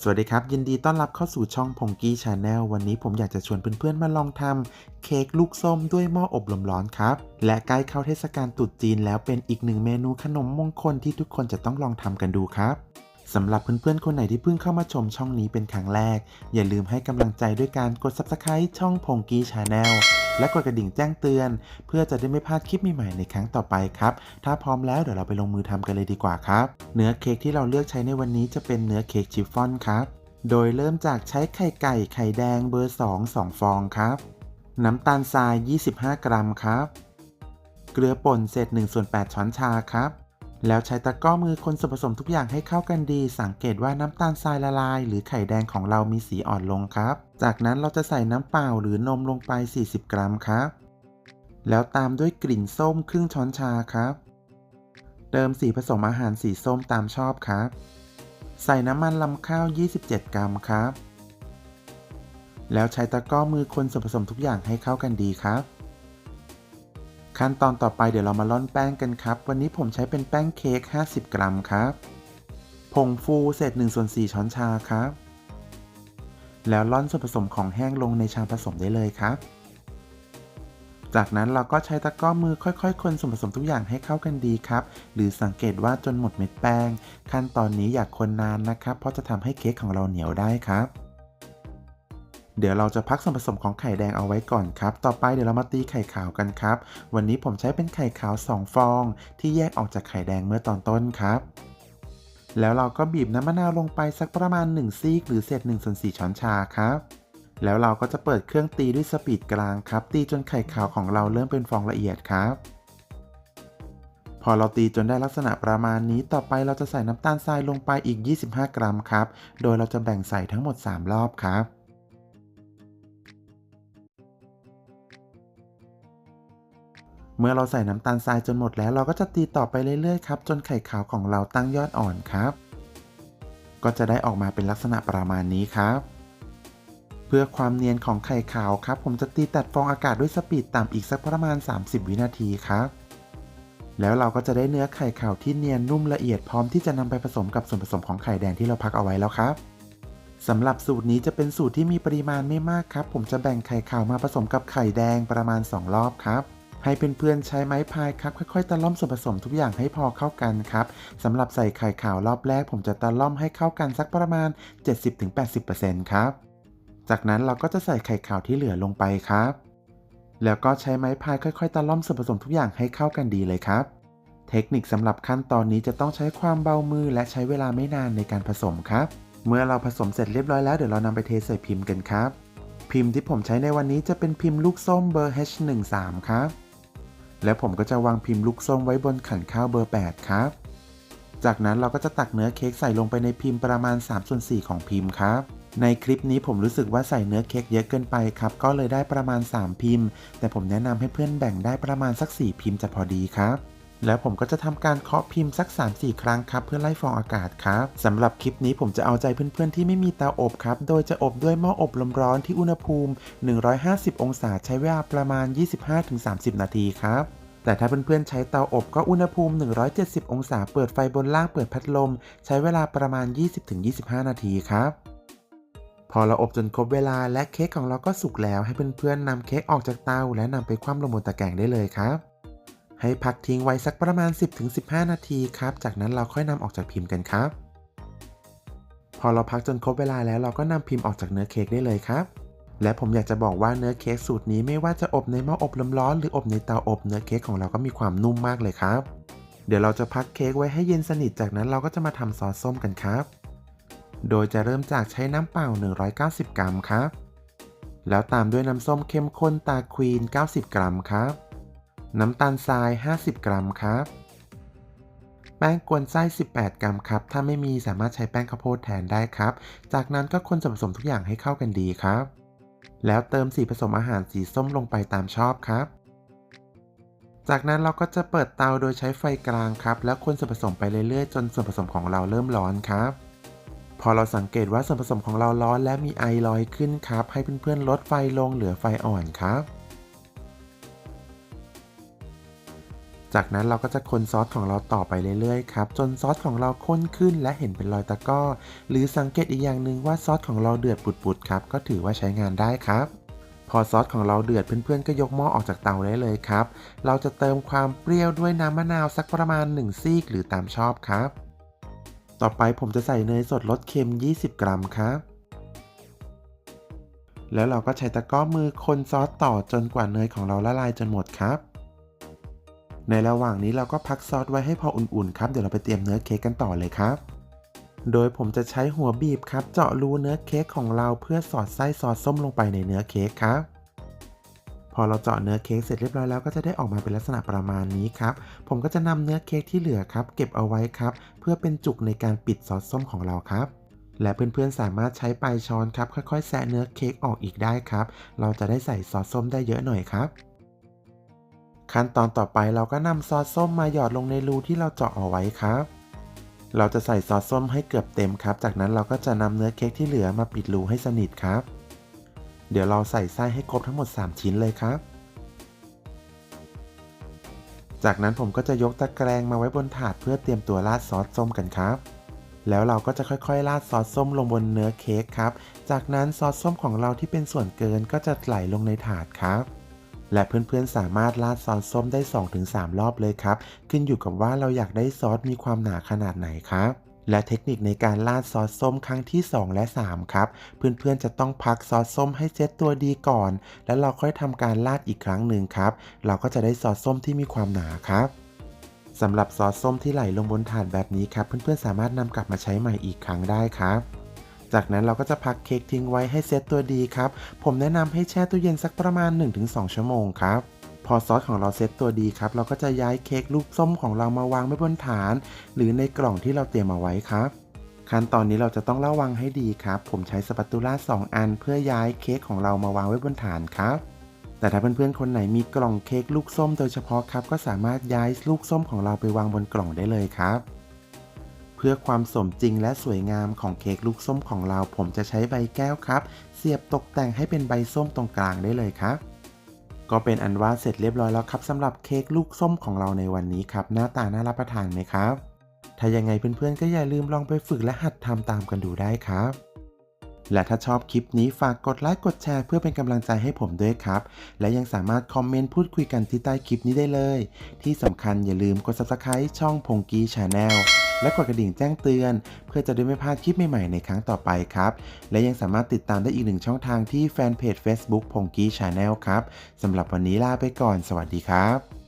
สวัสดีครับ ยินดีต้อนรับเข้าสู่ช่องพงกี้ชาแนลวันนี้ผมอยากจะชวนเพื่อนๆมาลองทำเค้กลูกส้มด้วยหม้ออบลมร้อนครับ และใกล้เข้าเทศกาลตรุษจีนแล้วเป็นอีกหนึ่งเมนูขนมมงคลที่ทุกคนจะต้องลองทำกันดูครับ สำหรับเพื่อนๆ คนไหนที่เพิ่งเข้ามาชมช่องนี้เป็นครั้งแรก อย่าลืมให้กำลังใจด้วยการกด subscribe ช่องพงกี้ชาแนลและกดกระดิ่งแจ้งเตือน เพื่อจะได้ไม่พลาดคลิปใหม่ๆในครั้งต่อไปครับ ถ้าพร้อมแล้วเดี๋ยวเราไปลงมือทำกันเลยดีกว่าครับ เนื้อเค้กที่เราเลือกใช้ในวันนี้จะเป็นเนื้อเค้กชิฟฟ่อนครับ โดยเริ่มจากใช้ไข่ไก่ไข่แดงเบอร์ 2 2 ฟองครับ น้ำตาลทราย 25 กรัมครับ เกลือป่นเศษ1ส่วน8ช้อนชาครับ แล้วใช้ตะกร้อมือคนส่วนผสมทุกอย่างให้เข้ากันดี สังเกตว่าน้ำตาลทรายละลาย หรือไข่แดงของเรามีสีอ่อนลงครับ จากนั้นเราจะใส่น้ำเปล่าหรือนมลงไป 40 กรัมครับ แล้วตามด้วยกลิ่นส้มครึ่งช้อนชาครับ เติมสีผสมอาหารสีส้มตามชอบครับ ใส่น้ำมันลำข้าว 27 กรัมครับ แล้วใช้ตะกร้อมือคนส่วนผสมทุกอย่างให้เข้ากันดีครับ ขั้นตอนต่อไปเดี๋ยวเรามาล่อนแป้งกันครับ วันนี้ผมใช้เป็นแป้งเค้ก 50 กรัมครับ ผงฟูเศษ1ส่วน4ช้อนชาครับ แล้วล่อนส่วนผสมของแห้งลงในชามผสมได้เลยครับ จากนั้นเราก็ใช้ตะกร้อมือค่อย ๆ คนส่วนผสมทุกอย่างให้เข้ากันดีครับ หรือสังเกตว่าจนหมดเม็ดแป้ง ขั้นตอนนี้อย่าคนนานนะครับ เพราะจะทำให้เค้กของเราเหนียวได้ครับ เดี๋ยวเราจะพักส่วนผสมของไข่แดงเอาไว้ก่อนครับ ต่อไปเดี๋ยวเรามาตีไข่ขาวกันครับ วันนี้ผมใช้เป็นไข่ขาว 2 ฟอง ที่แยกออกจากไข่แดงเมื่อตอนต้นครับ แล้วเราก็บีบน้ำมะนาวลงไปสักประมาณ 1 ซีก หรือเศษ1ส่วน4ช้อนชาครับ แล้วเราก็จะเปิดเครื่องตีด้วยสปีดกลางครับ ตีจนไข่ขาวของเราเริ่มเป็นฟองละเอียดครับพอเราตีจนได้ลักษณะประมาณนี้ ต่อไปเราจะใส่น้ำตาลทรายลงไปอีก 25 กรัมครับ โดยเราจะแบ่งใส่ทั้งหมด 3 รอบครับ เมื่อเราใส่น้ำตาลทรายจนหมดแล้วเราก็จะตีต่อไปเรื่อยๆครับจนไข่ขาวของเราตั้งยอดอ่อนครับ ก็จะได้ออกมาเป็นลักษณะประมาณนี้ครับ เพื่อความเนียนของไข่ขาวครับ ผมจะตีตัดฟองอากาศด้วยสปีดต่ำอีกสักประมาณ 30 วินาทีครับ แล้วเราก็จะได้เนื้อไข่ขาวที่เนียนนุ่มละเอียดพร้อมที่จะนำไปผสมกับส่วนผสมของไข่แดงที่เราพักเอาไว้แล้วครับสำหรับสูตรนี้จะเป็นสูตรที่มีปริมาณไม่มากครับ ผมจะแบ่งไข่ขาวมาผสมกับไข่แดงประมาณ 2 รอบครับ ให้เพื่อนๆใช้ไม้พายครับค่อยๆตะล่อมส่วนผสมทุกอย่างให้พอเข้ากันครับสำหรับใส่ไข่ขาวรอบแรก ผมจะตะล่อมให้เข้ากันสักประมาณ 70-80%ครับจากนั้นเราก็จะใส่ไข่ขาวที่เหลือลงไปครับ แล้วก็ใช้ไม้พายค่อยๆตะล่อมส่วนผสมทุกอย่างให้เข้ากันดีเลยครับ เทคนิคสำหรับขั้นตอนนี้จะต้องใช้ความเบามือและใช้เวลาไม่นานในการผสมครับ เมื่อเราผสมเสร็จเรียบร้อยแล้วเดี๋ยวเรานำไปเทใส่พิมพ์กันครับ พิมพ์ที่ผมใช้ในวันนี้จะเป็นพิมพ์ลูกส้มเบอร์ H13 ครับ แล้วผมก็จะวางพิมพ์ลูกส้มไว้บนขันข้าวเบอร์ 8 ครับ จากนั้นเราก็จะตักเนื้อเค้กใส่ลงไปในพิมพ์ประมาณ3ส่วน4ของพิมพ์ครับ ในคลิปนี้ผมรู้สึกว่าใส่เนื้อเค้กเยอะเกินไปครับ ก็เลยได้ประมาณ 3 พิมพ์ แต่ผมแนะนำให้เพื่อนแบ่งได้ประมาณสัก 4 พิมพ์จะพอดีครับ แล้วผมก็จะทำการเคาะพิมพ์สัก 3-4 ครั้งครับ เพื่อไล่ฟองอากาศครับสำหรับคลิปนี้ผมจะเอาใจเพื่อนๆที่ไม่มีเตาอบครับ โดยจะอบด้วยหม้ออบลมร้อนที่อุณหภูมิ 150 องศาใช้เวลาประมาณ 25-30 นาทีครับแต่ถ้าเพื่อนๆใช้เตาอบก็อุณหภูมิ 170 องศา เปิดไฟบนล่างเปิดพัดลม ใช้เวลาประมาณ 20-25 นาทีครับ พอเราอบจนครบเวลาและเค้กของเราก็สุกแล้วให้เพื่อนๆนำเค้กออกจากเตาและนำไปคว่ำลงบนตะแกรงได้เลยครับ ให้พักทิ้งไว้สักประมาณ 10-15 นาทีครับ จากนั้นเราค่อยนำออกจากพิมพ์กันครับ พอเราพักจนครบเวลาแล้วเราก็นำพิมพ์ออกจากเนื้อเค้กได้เลยครับ และผมอยากจะบอกว่าเนื้อเค้กสูตรนี้ไม่ว่าจะอบในหม้ออบลมร้อนหรืออบในเตาอบเนื้อเค้กของเราก็มีความนุ่มมากเลยครับ เดี๋ยวเราจะพักเค้กไว้ให้เย็นสนิทจากนั้นเราก็จะมาทำซอสส้มกันครับ โดยจะเริ่มจากใช้น้ำเปล่า 190 กรัมครับ แล้วตามด้วยน้ำส้มเข้มข้นตาควีน 90 กรัมครับ น้ำตาลทราย 50 กรัมครับ แป้งกวนไส้ 18 กรัมครับ ถ้าไม่มีสามารถใช้แป้งข้าวโพดแทนได้ครับ จากนั้นก็คนส่วนผสมทุกอย่างให้เข้ากันดีครับ แล้วเติมสีผสมอาหารสีส้มลงไปตามชอบครับ จากนั้นเราก็จะเปิดเตาโดยใช้ไฟกลางครับ แล้วคนส่วนผสมไปเรื่อยๆ จนส่วนผสมของเราเริ่มร้อนครับ พอเราสังเกตว่าส่วนผสมของเราร้อนและมีไอลอยขึ้นครับ ให้เพื่อนๆลดไฟลงเหลือไฟอ่อนครับ จากนั้นเราก็จะคนซอสของเราต่อไปเรื่อยๆครับจนซอสของเราข้นขึ้นและเห็นเป็นรอยตะก้อ หรือสังเกตอีกอย่างหนึ่งว่าซอสของเราเดือดปุดๆครับก็ถือว่าใช้งานได้ครับพอซอสของเราเดือดเพื่อนๆก็ยกหม้อออกจากเตาได้เลยครับ เราจะเติมความเปรี้ยวด้วยน้ำมะนาวสักประมาณ 1 ซีกหรือตามชอบครับ ต่อไปผมจะใส่เนยสดรสเค็ม 20 กรัมครับ แล้วเราก็ใช้ตะกร้อมือคนซอสต่อจนกว่าเนยของเราละลายจนหมดครับ ในระหว่างนี้เราก็พักซอสไว้ให้พออุ่นๆครับ เดี๋ยวเราไปเตรียมเนื้อเค้กกันต่อเลยครับ โดยผมจะใช้หัวบีบครับ เจาะรูเนื้อเค้กของเราเพื่อสอดไส้ซอสส้มลงไปในเนื้อเค้กครับ พอเราเจาะเนื้อเค้กเสร็จเรียบร้อยแล้วก็จะได้ออกมาเป็นลักษณะประมาณนี้ครับ ผมก็จะนำเนื้อเค้กที่เหลือครับ เก็บเอาไว้ครับ เพื่อเป็นจุกในการปิดซอสส้มของเราครับและเพื่อนๆ สามารถใช้ปลายช้อนครับ ค่อยๆ แซะเนื้อเค้กออกอีกได้ครับ เราจะได้ใส่ซอสส้มได้เยอะหน่อยครับ ขั้นตอนต่อไปเราก็นำซอสส้มมาหยอดลงในรูที่เราเจาะเอาไว้ครับ เราจะใส่ซอสส้มให้เกือบเต็มครับ จากนั้นเราก็จะนำเนื้อเค้กที่เหลือมาปิดรูให้สนิทครับ เดี๋ยวเราใส่ไส้ให้ครบทั้งหมด 3 ชิ้นเลยครับ จากนั้นผมก็จะยกตะแกรงมาไว้บนถาดเพื่อเตรียมตัวราดซอสส้มกันครับ แล้วเราก็จะค่อยๆราดซอสส้มลงบนเนื้อเค้กครับ จากนั้นซอสส้มของเราที่เป็นส่วนเกินก็จะไหลลงในถาดครับ และเพื่อนๆสามารถราดซอสส้มได้ 2-3 รอบเลยครับ ขึ้นอยู่กับว่าเราอยากได้ซอสมีความหนาขนาดไหนครับและเทคนิคในการราดซอสส้มครั้งที่ 2 และ 3 ครับ เพื่อนๆจะต้องพักซอสส้มให้เซตตัวดีก่อน แล้วเราค่อยทำการราดอีกครั้งหนึ่งครับ เราก็จะได้ซอสส้มที่มีความหนาครับสำหรับซอสส้มที่ไหลลงบนถาดแบบนี้ครับ เพื่อนๆสามารถนำกลับมาใช้ใหม่อีกครั้งได้ครับ จากนั้นเราก็จะพักเค้กทิ้งไว้ให้เซตตัวดีครับ ผมแนะนำให้แช่ตู้เย็นสักประมาณ 1-2 ชั่วโมงครับพอซอสของเราเซตตัวดีครับ เราก็จะย้ายเค้กลูกส้มของเรามาวางไว้บนฐาน หรือในกล่องที่เราเตรียมเอาไว้ครับ ขั้นตอนนี้เราจะต้องระวังให้ดีครับ ผมใช้สปาตูล่า2 อัน เพื่อย้ายเค้กของเรามาวางไว้บนฐานครับ แต่ถ้าเพื่อนๆคนไหนมีกล่องเค้กลูกส้มโดยเฉพาะครับ ก็สามารถย้ายลูกส้มของเราไปวางบนกล่องได้เลยครับ พื่อความสมจริงและสวยงามของเค้กลูกส้มของเรา ผมจะใช้ใบแก้วครับ เสียบตกแต่งให้เป็นใบส้มตรงกลางได้เลยครับก็เป็นอันว่าเสร็จเรียบร้อยแล้วครับสำหรับเค้กลูกส้มของเราในวันนี้ครับ หน้าตาน่ารับประทานไหมครับ ถ้ายังไงเพื่อนๆก็อย่าลืมลองไปฝึกและหัดทำตามกันดูได้ครับ และถ้าชอบคลิปนี้ฝากกดไลค์กดแชร์เพื่อเป็นกำลังใจให้ผมด้วยครับ และยังสามารถคอมเมนต์พูดคุยกันที่ใต้คลิปนี้ได้เลย ที่สำคัญอย่าลืมกด subscribe ช่องพงกี้ชาแนล และกดกระดิ่งแจ้งเตือน เพื่อจะได้ไม่พลาดคลิปใหม่ๆในครั้งต่อไปครับ และยังสามารถติดตามได้อีกหนึ่งช่องทางที่แฟนเพจ Facebook พงกี้ชาแนลครับสำหรับวันนี้ลาไปก่อน สวัสดีครับ